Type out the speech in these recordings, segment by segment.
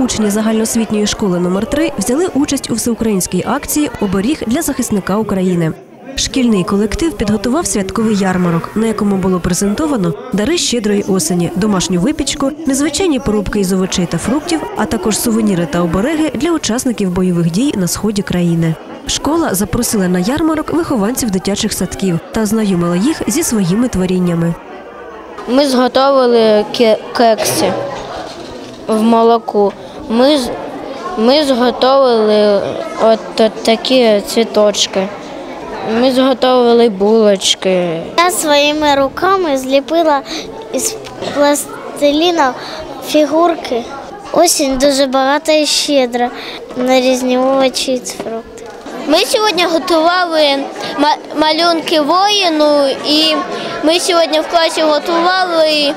учні загальноосвітньої школи номер 3 взяли участь у всеукраїнській акції Оберіг для захисника України. Шкільний колектив підготував святковий ярмарок, на якому було презентовано дари щедрої осені, домашню випічку, незвичайні порубки із овочей та фруктів, а також сувеніри та обереги для учасників бойових дій на сході країни. Школа запросила на ярмарок вихованців дитячих садків та ознайомила їх зі своїми творіннями. Ми зготовили ке- кекси в молоку. Ми, ми зготовили от, от такі цвіточки. Ми зготовили булочки. Я своїми руками зліпила із пластиліна фігурки. Осінь дуже багата і щедра на різні овочі і фрукти. Ми сьогодні готували малюнки воїну, і ми сьогодні в класі готували.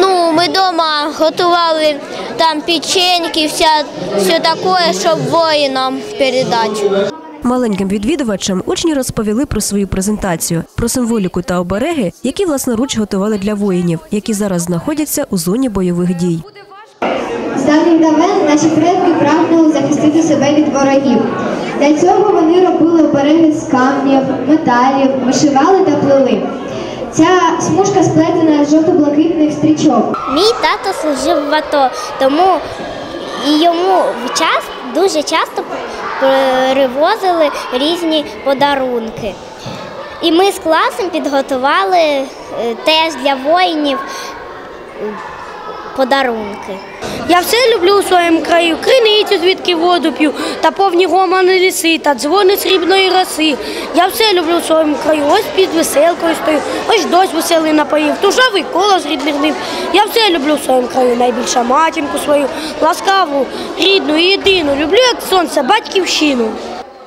Ну, ми вдома готували там печеньки, вся, все таке, щоб воїнам передати. Маленьким відвідувачам учні розповіли про свою презентацію, про символіку та обереги, які власноруч готували для воїнів, які зараз знаходяться у зоні бойових дій. З давніх давен наші предки прагнули захистити себе від ворогів. Для цього вони робили обереги з камнів, металів, вишивали та плели. Ця смужка сплетена з жовто-блакитних стрічок. Мій тато служив в АТО, тому йому час, дуже часто перевозили різні подарунки. І ми з класом підготували е, теж для воїнів подарунки. Я все люблю у своєму краю. Криницю, звідки воду п'ю, та повні гомони ліси, та дзвони срібної роси. Я все люблю у своєму краю. Ось під веселкою стою, ось дощ веселий напоїв, тужавий коло з рідних нив. Я все люблю у своєму краю. Найбільше матінку свою, ласкаву, рідну і єдину. Люблю, як сонце, батьківщину.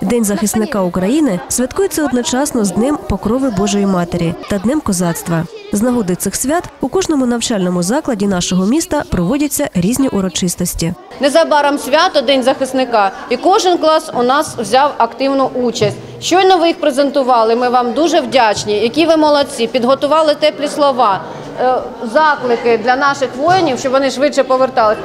День захисника України святкується одночасно з Днем Покрови Божої Матері та Днем козацтва. З нагоди цих свят у кожному навчальному закладі нашого міста проводяться різні урочистості. Незабаром свято День захисника, і кожен клас у нас взяв активну участь. Щойно ви їх презентували. Ми вам дуже вдячні. Які ви молодці, підготували теплі слова, е, заклики для наших воїнів, щоб вони швидше поверталися.